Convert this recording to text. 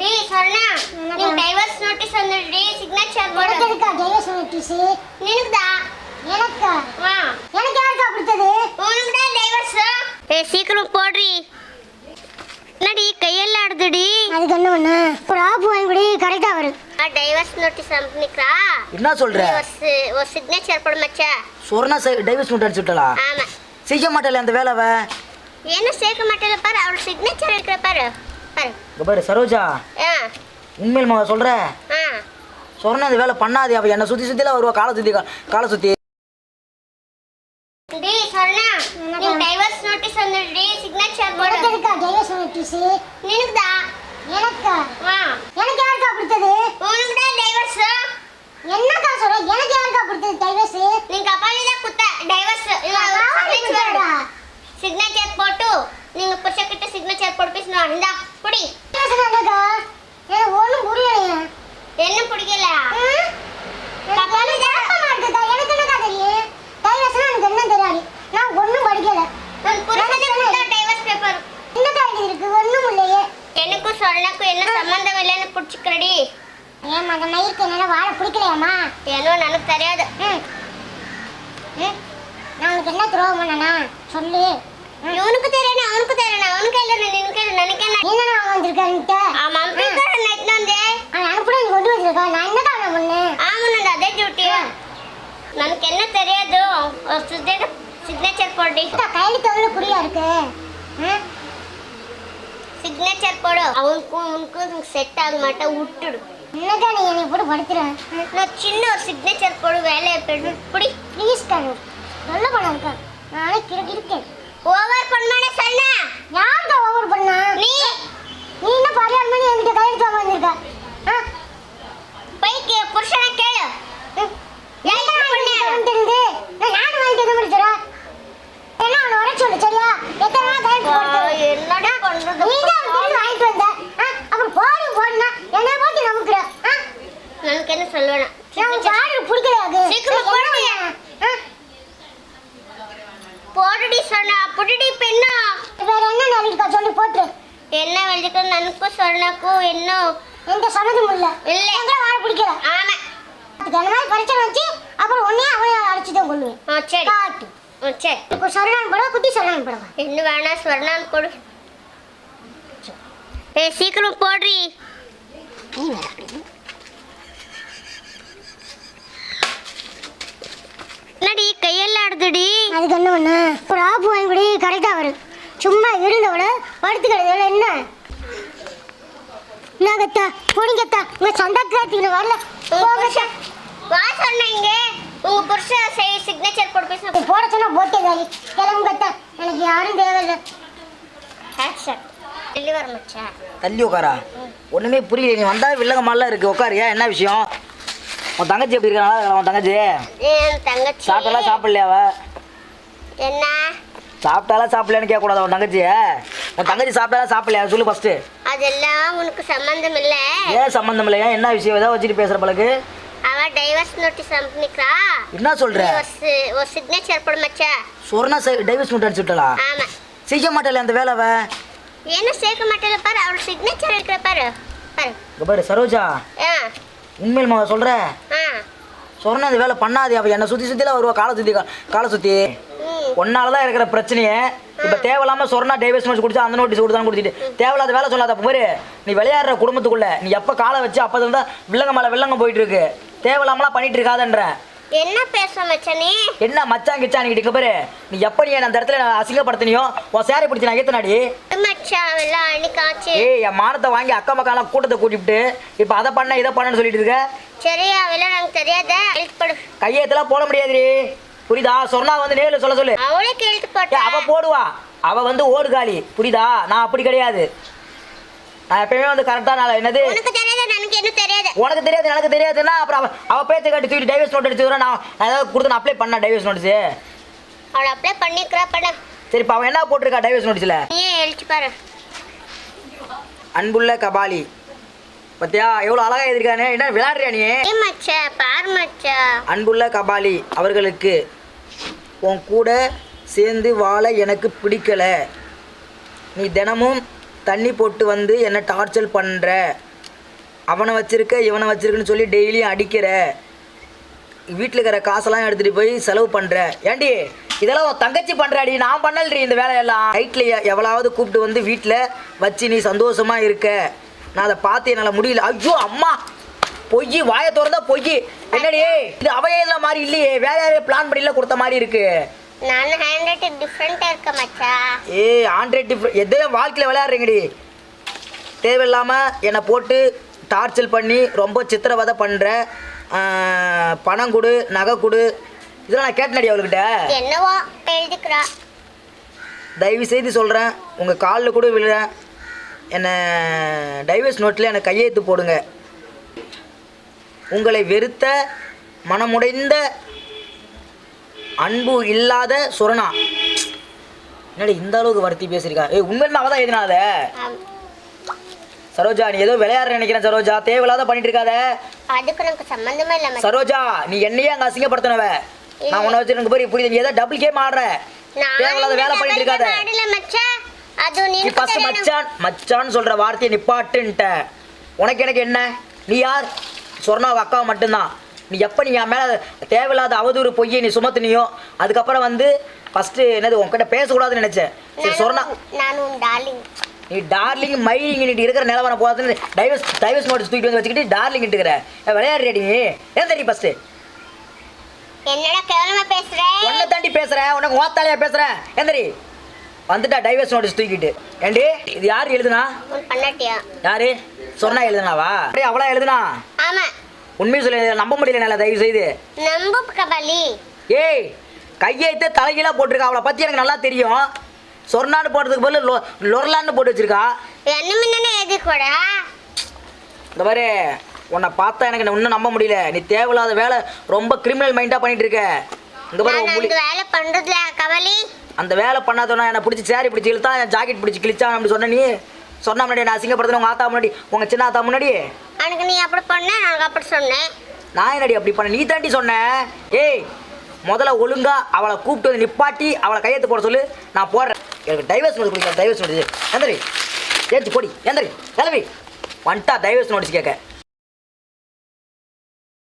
D சொன்னா. நீ divorce notice வந்துடி signature போடு. இருக்கா டைவர்ஸ் நோட்டீஸ் நினைக்குதா எனக்கா? வா. எனக்கு யாருக்கா கொடுத்தது? உனக்கு தான் டைவர்ஸ் ஏய் சீக்கிரம் போடுறி. என்னடி கையெல்லாம் ஆடுதுடி அதுக்கு என்ன ஒண்ணு ஒரு ஆப் வாங்கி கூட கரெக்டா வரும். டைவர்ஸ் நோட்டீஸ் அனுப்பிக்கிறா என்ன சொல்ற? ஒரு ஒரு சிக்னேச்சர் போடு மச்சா. சொர்ணா டைவர்ஸ் நோட் அடிச்சுட்டலா? ஆமா. செய்ய மாட்டல அந்த வேலைவை? என்ன சேர்க்க மாட்டேல பாரு அவள் சிக்னேச்சர் இருக்கிற பாரு. பாரு. சரோஜா. உண்மையில் மக சொல்ற? சொர்ணா இந்த வேலை பண்ணாதே அவ என்னை சுத்தி சுத்தில வருவா காலை சுத்தி காலை சுத்தி. சொன்னா என்னக்கா சொல்ற? எனக்கு யாருக்கா கொடுத்தது டைவர்ஸ் நீங்க அப்பாவி தான் குத்த டைவர்ஸ் சிக்னேச்சர் போட்டு நீங்க புருஷ கிட்ட சிக்னேச்சர் போட்டு பேசணும் இந்தா. புடி எனக்கு ஒண்ணும் புரியலையே. என்ன பிடிக்கல? எனக்கும் சொன்னக்கும் என்ன சம்பந்தம் இல்லைன்னு பிடிச்சிக்கிறடி. ஏன் அந்த மயிருக்கு என்னால வாழ பிடிக்கலையாம்மா? ஏனோ எனக்கு தெரியாது. ம். நான் உனக்கு என்ன துரோகம் பண்ணனா? சொல்லு. இவனுக்கு தெரியல அவனுக்கு தெரியல. அவனுக்கு இல்ல நினைக்க நினைக்க நீங்க நான் வந்திருக்கேன்ட்ட ஆமா பீக்கர் நெட் வந்து நான் கூட நீ கொண்டு வச்சிருக்கா நான் என்ன காரணம் ஆமா நான் அதே டியூட்டி நமக்கு என்ன தெரியாது சிக்னேச்சர் சிக்னேச்சர் போடு. கையில தவிர புரியா இருக்கு? சிக்னேச்சர் போடு. அவனுக்கும் உனக்கும் செட் ஆக மாட்டேன். விட்டுடு. என்னக்கா நீ என்னை போட்டு படுத்துறேன் நான் சின்ன ஒரு சிக்னேச்சர் போடு வேலையை போடு பிடி. ப்ளீஸ் கண்ணு. நல்ல பணம் இருக்கா நானே கிடக்கிருக்கேன் சொல்லுவேன்? போடுடி சொன்னா புடுடி பெண்ணா. வேற என்ன நவீன்கா சொல்லி போட்டு என்ன வெளிக்க நனக்கும் சொன்னாக்கும் என்ன? எந்த சம்மதம் இல்ல. இல்ல. எங்க வாழ பிடிக்கல. ஆமா. அதுக்கு அந்த வச்சு அப்புறம் உன்னையே அவனையே அழைச்சி தான் கொள்ளுவேன். சரி. காட்டு. சரி. இப்போ சொர்ணான் படம் குட்டி சொர்ணான் படம் என்ன வேணா சொர்ணான் கொடு ஏ சீக்கிரம் போடுறி. நீ ஆடுதுடி அதுக்கு என்ன ஒண்ணு? ஒரு ஆப் வாங்கி கூட கரெக்டா வரும் சும்மா இருந்தவள படுத்து கிடந்தவள என்ன? என்ன கத்தா? பொடிங்கத்தா உங்க சொந்தக்காரத்துக்கு வரல. வா சொன்னீங்க உங்க புருஷன் செய் சிக்னேச்சர் போட்டு பேச போட சொன்னா போட்டே காலி கிளம்பு கத்தா. எனக்கு யாரும் தேவையில்லை. மச்சான் தள்ளி உட்காரா? ஒண்ணுமே புரியல. நீ வந்தா வில்லங்க மாதிரிலாம் இருக்கு. உட்காரியா? என்ன விஷயம்? உன் தங்கச்சி எப்படி இருக்கா நல்லா உன் தங்கச்சி? தங்கச்சி. சாப்பிட்டாலாம் சாப்பிடலையா அவ? என்ன? சாப்பிட்டாலாம் சாப்பிடலையான்னு கேட்கக்கூடாது உன் தங்கச்சி உன் தங்கச்சி சாப்பிட்டாலாம் சாப்பிடலையா? சொல்லு ஃபர்ஸ்ட் அதெல்லாம் உனக்கு சம்பந்தம் இல்லை. ஏன் சம்மந்தம் இல்லையா என்ன விஷயம்? ஏதாவது வச்சுட்டு பேசுற பழகு. அவ டைவர்ஸ் நோட்டீஸ் அனுப்பிக்கிறா என்ன சொல்ற? ஒரு சிக்னேச்சர் போடு மச்சான் சொர்ணா டைவர்ஸ் நோட் அடிச்சுட்டலா ஆமா. செய்ய மாட்டல அந்த வேலைவை என்ன சேர்க்க மாட்டேல பாரு அவள் சிக்னேச்சர் இருக்கிற பாரு. பாரு. பாரு சரோஜா. உண்மையில் சொல்ற? சொர்ணா இந்த வேலை பண்ணாதே அவ என்னை சுத்தி சுத்தில வருவா காலை சுத்தி கா- காலை சுத்தி. ம் ஒன்னால தான் இருக்கிற பிரச்சனையே. இப்போ தேவையில்லாம சொர்ணா டைவர்ஸ் நோட்ஸ் கொடுத்து அந்த நோட்டீஸ் கொடுத்தான்னு கொடுத்துட்டு தேவையில்லாத வேலை சொல்லாத பாரு நீ விளையாடுற குடும்பத்துக்குள்ள நீ எப்போ காலை வச்சு அப்போ தான் வில்லங்க மேலே வில்லங்க போயிட்டு இருக்கு தேவையில்லாமலாம் பண்ணிட்டு இருக்காதன்ற. என்ன பேச மச்சான்? என்ன மச்சான் கிச்சான் நீ பாரு. நீ எப்போ நீ என்னை அந்த இடத்துல நான் அசிங்கப்படுத்தினியோ உன் சேரை பிடிச்சி நான் ஏத்தனாடி. மச்சான் எல்லாம் ஏய் என் மானத்தை வாங்கி அக்கா மக்கள்லாம் கூட்டத்தை கூட்டிவிட்டு இப்போ அதை பண்ண இதை பண்ணன்னு சொல்லிட்டு இருக்க. சரி அவெல்லாம் எனக்கு தெரியாத? எழுத்து போடு. முடியாதுடி. புரியுதா? சொன்னா வந்து நேரில் சொல்ல சொல்லு. அவளுக்கு எழுத்து போட்டா. அவ போடுவா. அவ வந்து ஓடுகாலி புரியுதா? நான் அப்படி கிடையாது. நான் எப்பயுமே வந்து கரெக்டாக நான் என்னது? உனக்கு தெரியாத? எனக்கு என்ன தெரியாது? உனக்கு தெரியாது எனக்கு தெரியாதுன்னா அப்புறம் அவ அவ பேச்சை கட்டி தூக்கி டைவர்ஸ் நோட் அடிச்சு நான் நான் ஏதாவது கொடுத்து நான் அப்ளை பண்ண டைவர்ஸ் நோட்டீஸு அவளை அப்ளை பண்ணிக்கிறா பண்ண சரி இப்போ அவன் என்ன போட்டிருக்கா டைவர்ஸ் நோட்டீஸில் நீயே எழுத்து பாரு. அன்புள்ள கபாலி. பத்தியா எவ்வளோ அழகா எழுதிருக்கானே என்ன விளையாடுறியா நீ? பாரு அன்புள்ள கபாலி அவர்களுக்கு உன் கூட சேர்ந்து வாழ எனக்கு பிடிக்கல. நீ தினமும் தண்ணி போட்டு வந்து என்னை டார்ச்சர் பண்ணுற அவனை வச்சிருக்க இவனை வச்சிருக்குன்னு சொல்லி டெய்லியும் அடிக்கிற. வீட்டில் இருக்கிற காசெல்லாம் எடுத்துகிட்டு போய் செலவு பண்ணுற ஏண்டி இதெல்லாம் உன் தங்கச்சி பண்ணுறாடி நான் பண்ணலடி இந்த வேலையெல்லாம். நைட்டில் எவ்வளவாவது கூப்பிட்டு வந்து வீட்டில் வச்சு நீ சந்தோஷமா இருக்க. நான் அதை பார்த்து என்னால் முடியல. ஐயோ அம்மா! பொய் வாயை திறந்தா பொய். என்னடி? இது அவையில மாதிரி இல்லையே. வேற யாரையும் பிளான் பண்ணில கொடுத்த மாதிரி இருக்கு. நான் ஹேண்ட் இருக்க மச்சா. ஏய் ஆண்ட்ராய்ட் டிஃப்ரெண்ட் எதையும் வாழ்க்கையில் விளையாடுறீங்கடி. தேவையில்லாமல் என்னை போட்டு டார்ச்சல் பண்ணி ரொம்ப சித்திரவதை பண்ணுற பணம் கொடு நகை கொடு. இதெல்லாம் நான் கேட்டனடி அவள்கிட்ட. என்னவோ எழுதிக்கிறா. தயவு செய்து சொல்கிறேன் உங்கள் காலில் கூட விழுறேன். என்னை டைவர்ஸ் நோட்டில் எனக்கு கையெழுத்து போடுங்க. உங்களை வெறுத்த மனமுடைந்த அன்பு இல்லாத சுரணா. என்னடி இந்த அளவுக்கு வருத்தி பேசியிருக்கா? ஏய் உண்மையிலுமே அவள் தான் எழுதினாத. சரோஜா நீ ஏதோ விளையாடுற நினைக்கிறேன் சரோஜா. தேவையில்லாத பண்ணிட்டு இருக்காத. அதுக்கு இல்லை சரோஜா நீ என்னையே அங்கே அசிங்கப்படுத்தினவ. நான் உன்னை வச்சு எனக்கு புரியுது நீ ஏதோ டபுள் கேம் ஆடுற. தேவையில்லாத வேலை பண்ணிட்டு இருக்காத. அது நீ ஃபர்ஸ்ட் மச்சான் மச்சான் சொல்ற வார்த்தையை நிப்பாட்டுன்ட்ட. உனக்கு எனக்கு என்ன? நீ யார்? சொர்ணாவை அக்காவை மட்டும்தான். நீ எப்போ நீ என் மேலே தேவையில்லாத அவதூறு பொய்யை நீ சுமத்துனியோ அதுக்கப்புறம் வந்து ஃபஸ்ட்டு என்னது உன்கிட்ட பேசக்கூடாதுன்னு நினச்சேன். சரி சொர்ணா. நீ டார்லிங் மைலிங் நீ இருக்கிற நிலவரம் போகாதுன்னு டைவர்ஸ் டைவர்ஸ் நோட்டீஸ் தூக்கிட்டு வந்து வச்சுக்கிட்டு டார்லிங் இருக்கிற விளையாடுறடி நீ? ஏன் தெரியும் ஃபஸ்ட்டு என்னடா கேவலமா பேசுற? உன்னை தாண்டி பேசுகிறேன் உனக்கு ஓத்தாலையா பேசுகிறேன் ஏன் தெரி வந்துட்டா டைவர்ஸ் நோட்டீஸ் தூக்கிட்டு. ஏண்டி இது யார் எழுதுனா? பண்ணட்டியா யாரு? சொன்னா எழுதுனாவா? அப்படியே அவளா எழுதுனா? ஆமா. உண்மையை சொல்லி நம்ப முடியல நல்லா தயவு செய்து. நம்பு கபாலி. ஏய் கையெழுத்து தலைகீழா போட்டிருக்கா அவளை பத்தி எனக்கு நல்லா தெரியும். சொர்ணான்னு போடுறதுக்கு பதில் லொரலான்னு போட்டு வச்சிருக்கா. இந்த மாதிரி உன்னை பார்த்தா எனக்கு இன்னும் நம்ப முடியல. நீ தேவையில்லாத வேலை ரொம்ப கிரிமினல் மைண்டாக பண்ணிட்டு இருக்க. முடி அந்த வேலை பண்றதுல கபாலி அந்த வேலை பண்ணாதவனா என்னை பிடிச்சி சேரி பிடிச்சி இழுத்தா என் ஜாக்கெட் பிடிச்சி கிழிச்சான் அப்படி சொன்ன நீ? சொன்ன முன்னாடி நான் அசிங்கப்படுத்தின உங்கள் ஆத்தா முன்னாடி உங்கள் சின்ன ஆத்தா முன்னாடி? எனக்கு நீ அப்படி பண்ண நான் அப்படி சொன்னேன். நான் என்னடி அப்படி பண்ண? நீ தாண்டி சொன்ன. ஏய் முதல்ல ஒழுங்கா அவளை கூப்பிட்டு வந்து நிப்பாட்டி அவளை கையெழுத்து போட சொல்லு. நான் போடுறேன். எனக்கு டைவர்ஸ் நோட்டீஸ் கொடுக்க டைவர்ஸ் நோட்டீஸ் எந்திரி. ஏஞ்சி பொடி. எந்திரி. கிளம்பி. வந்துட்டா டைவர்ஸ் நோட்டீஸ் கேட்க